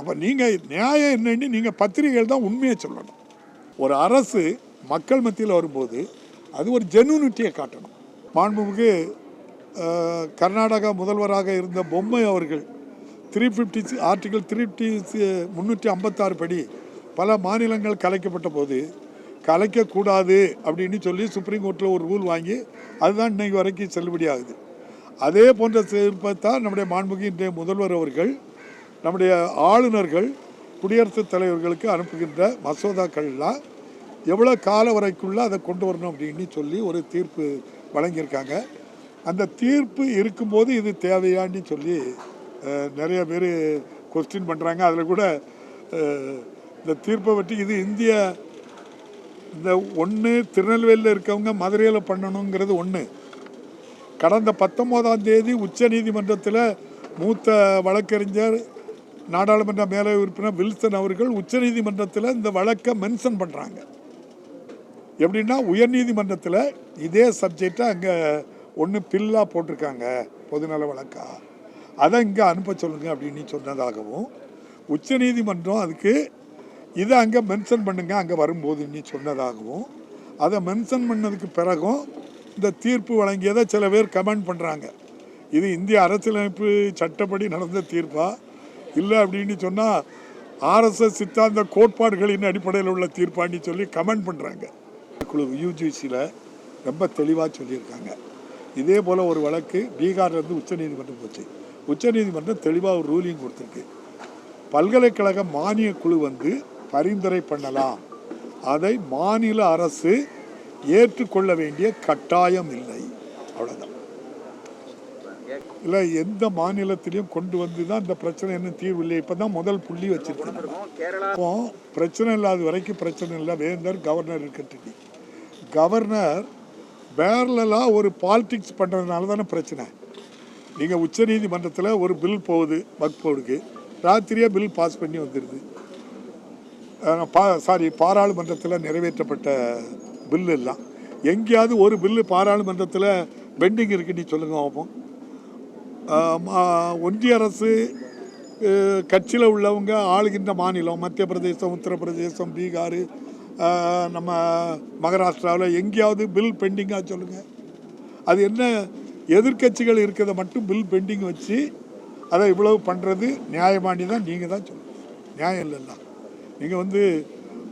அப்போ நீங்கள் நியாயம் என்னன்னு நீங்கள் பத்திரிகைகள் தான் உண்மையை சொல்லணும். ஒரு அரசு மக்கள் மத்தியில் வரும்போது அது ஒரு ஜெனுனிட்டியை காட்டணும். மாண்புமிகு கர்நாடகா முதல்வராக இருந்த பொம்மை அவர்கள் three fifty article three fifty முந்நூற்றி ஐம்பத்தாறு படி பல மாநிலங்கள் கலைக்கப்பட்ட போது கலைக்கக்கூடாது அப்படின்னு சொல்லி சுப்ரீம் கோர்ட்டில் ஒரு ரூல் வாங்கி அதுதான் இன்றைக்கு வரைக்கும் செல்லுபடி ஆகுது அதே போன்ற தான் நம்முடைய மாண்புமிகு இன்றைய முதல்வர் அவர்கள் நம்முடைய ஆளுநர்கள் குடியரசுத் தலைவர்களுக்கு அனுப்புகின்ற மசோதாக்கள்லாம் எவ்வளோ கால வரைக்குள்ளே அதை கொண்டு வரணும் அப்படின்னு சொல்லி ஒரு தீர்ப்பு வழங்கியிருக்காங்க. அந்த தீர்ப்பு இருக்கும்போது இது தேவையான்னு சொல்லி நிறைய பேர் கொஸ்டின் பண்ணுறாங்க அதில் கூட இந்த தீர்ப்பை பற்றி இது இந்திய இந்த ஒன்று திருநெல்வேலியில் இருக்கவங்க மதுரையில் பண்ணணுங்கிறது ஒன்று கடந்த பத்தொம்போதாம் தேதி உச்ச நீதிமன்றத்தில் மூத்த வழக்கறிஞர் நாடாளுமன்ற மேலவை உறுப்பினர் வில்சன் அவர்கள் உச்சநீதிமன்றத்தில் இந்த வழக்கை மென்ஷன் பண்ணுறாங்க எப்படின்னா உயர்நீதிமன்றத்தில் இதே சப்ஜெக்டை அங்கே ஒன்று பில்லாக போட்டிருக்காங்க பொதுநல வழக்கா. அதை இங்கே அனுப்ப சொல்லுங்கள் அப்படின்னு சொன்னதாகவும் உச்சநீதிமன்றம் அதுக்கு இதை அங்கே மென்ஷன் பண்ணுங்க அங்கே வரும்போதுன்னு சொன்னதாகவும் அதை மென்ஷன் பண்ணதுக்கு பிறகும் இந்த தீர்ப்பு வழங்கியதை சில பேர் கமெண்ட் பண்ணுறாங்க இது இந்திய அரசியலமைப்பு சட்டப்படி நடந்த தீர்ப்பாக இல்லை அப்படின்னு சொன்னால் ஆர்எஸ்எஸ் சித்தாந்த கோட்பாடுகளின் அடிப்படையில் உள்ள தீர்ப்பான்னு சொல்லி கமெண்ட் பண்ணுறாங்க குழு யூஜிசியில் ரொம்ப தெளிவாக சொல்லியிருக்காங்க. இதே போல் ஒரு வழக்கு பீகார்லேருந்து உச்சநீதிமன்றம் போச்சு. உச்சநீதிமன்றம் தெளிவாக ஒரு ரூலிங் கொடுத்துருக்கு. பல்கலைக்கழக மானிய குழு வந்து பரிந்துரை பண்ணலாம். அதை மாநில அரசு ஏற்றுக்கொள்ள வேண்டிய கட்டாயம் இல்லை. அவ்வளோதான் இல்லை எந்த மாநிலத்திலையும் கொண்டு வந்து தான் இந்த பிரச்சனை என்ன தீர்வு இல்லை இப்போ தான் முதல் புள்ளி வச்சுருக்கோம் இப்போ பிரச்சனை இல்லாத வரைக்கும் பிரச்சனை இல்லை. வேந்தர் கவர்னர் இருக்கட்டும். கவர்னர் பேரலாக ஒரு பாலிடிக்ஸ் பண்ணுறதுனால தானே பிரச்சனை. நீங்கள் உச்சநீதிமன்றத்தில் ஒரு பில் போகுது வக்போர்டுக்கு ராத்திரியே பில் பாஸ் பண்ணி வந்துடுது பா சாரி பாராளுமன்றத்தில் நிறைவேற்றப்பட்ட பில்லு எல்லாம் எங்கேயாவது ஒரு பில்லு பாராளுமன்றத்தில் பெண்டிங் இருக்குன்னு சொல்லுங்க பார்ப்போம் ஒன்றிய அரசு கட்சியில் உள்ளவங்க ஆளுகின்ற மாநிலம் மத்திய பிரதேசம் உத்தரப்பிரதேசம் பீகார் நம்ம மகாராஷ்டிராவில் எங்கேயாவது பில் பெண்டிங்காக சொல்லுங்கள் அது என்ன எதிர்க்கட்சிகள் இருக்கிறத மட்டும் பில் பெண்டிங் வச்சு அதை இவ்வளவு பண்ணுறது நியாயமானி தான் நீங்கள் தான் சொல்லணும் நியாயம் இல்லைல்ல நீங்கள் வந்து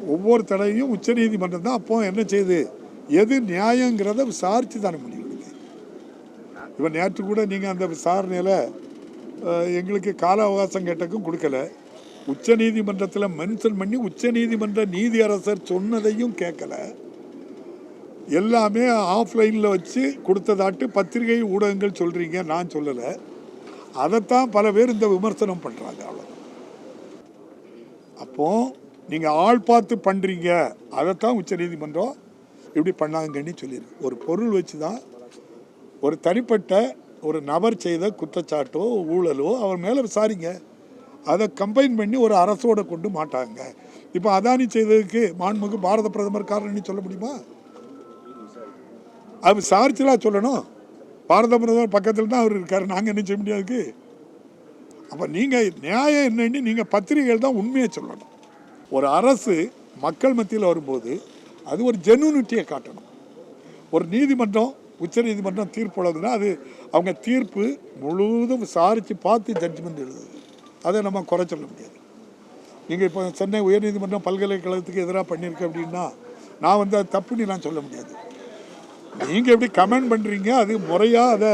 ஒவ்வொரு தடையும் உச்சநீதிமன்றம் தான் அப்போ என்ன செய்யுது எது நியாயங்கிறத விசாரித்து தானே முடியும். இப்போ நேற்று கூட நீங்கள் அந்த விசாரணையில் எங்களுக்கு கால அவகாசம் கேட்டக்கும் கொடுக்கல. உச்ச நீதிமன்றத்தில் மென்ஷன் பண்ணி உச்ச நீதிமன்ற நீதியரசர் சொன்னதையும் கேட்கல. எல்லாமே ஆஃப்லைனில் வச்சு கொடுத்ததாட்டு பத்திரிகை ஊடகங்கள் சொல்கிறீங்க நான் சொல்லலை. அதைத்தான் பல பேர் இந்த விமர்சனம் பண்ணுறாங்க அவ்வளோ அப்போது நீங்கள் ஆள் பார்த்து பண்ணுறீங்க அதைத்தான் உச்சநீதிமன்றம் இப்படி பண்ணாங்கன்னு சொல்லியிருக்கு ஒரு பொருள் வச்சு தான் ஒரு தனிப்பட்ட ஒரு நபர் செய்த குற்றச்சாட்டோ ஊழலோ அவர் மேலே விசாரிங்க. அதை கம்பைன் பண்ணி ஒரு அரசோட கொண்டு மாட்டாங்க. இப்போ அதானி செய்ததுக்கு மாண்புக்கு பாரத பிரதமர் காரணம்னு சொல்ல முடியுமா? அது விசாரிச்சுலாம் சொல்லணும். பாரத பிரதமர் பக்கத்தில் தான் அவர் இருக்கார். நாங்கள் என்ன செய்ய முடியாதுக்கு அப்போ நீங்கள் நியாயம் என்னன்னு நீங்கள் பத்திரிகைகள் தான் உண்மையை சொல்லணும். ஒரு அரசு மக்கள் மத்தியில் வரும்போது அது ஒரு ஜெனுனிட்டியை காட்டணும். ஒரு நீதிமன்றம் உச்சநீதிமன்றம் தீர்ப்பு வழங்குதுன்னா அது அவங்க தீர்ப்பு முழுவதும் விசாரித்து பார்த்து ஜட்ஜ்மெண்ட் எழுதுது. அதை நம்ம குறை சொல்ல முடியாது. நீங்கள் இப்போ சென்னை உயர்நீதிமன்றம் பல்கலைக்கழகத்துக்கு எதிராக பண்ணியிருக்கேன் அப்படின்னா நான் வந்து அது தப்புன்னு நான் சொல்ல முடியாது. நீங்கள் எப்படி கமெண்ட் பண்ணுறீங்க அது முறையாக அதை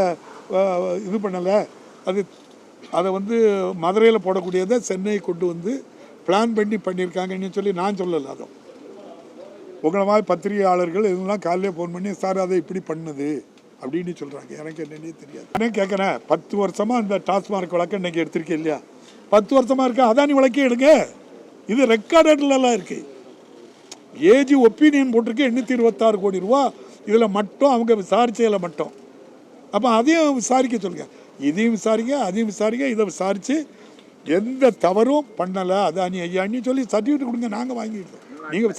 இது பண்ணலை. அது அதை வந்து மதுரையில் போடக்கூடியதை சென்னை கொண்டு வந்து பிளான் பண்ணி பண்ணியிருக்காங்கன்னு சொல்லி நான் சொல்லலை அதை உங்களை மாதிரி பத்திரிகையாளர்கள் இதெல்லாம் காலையிலே ஃபோன் பண்ணி சார் அதை இப்படி பண்ணுது. அப்படின்னு சொல்கிறாங்க எனக்கு என்னன்னே தெரியாது. நான் கேட்குறேன் பத்து வருஷமாக இந்த டாஸ்மார்க் வழக்கு இன்னைக்கு எடுத்திருக்கேன் இல்லையா? பத்து வருஷமாக இருக்கா. அதானி வழக்கே எடுங்க. இது ரெக்கார்டட்லலாம் இருக்குது ஏஜி ஒப்பீனியன் போட்டிருக்கு. எண்ணூற்றி இருபத்தாறு கோடி ரூபா. இதில் மட்டும் அவங்க விசாரிச்சதில் மட்டும். அப்போ அதையும் விசாரிக்க சொல்லுங்க. இதையும் விசாரிங்க அதையும் விசாரிங்க. இதை விசாரித்து எந்த தவறும் பண்ணலை. அதானி ஐயான்னு சொல்லி சர்டிஃபிகேட் கொடுங்க. நாங்கள் வாங்கிடுறோம் நீங்கள்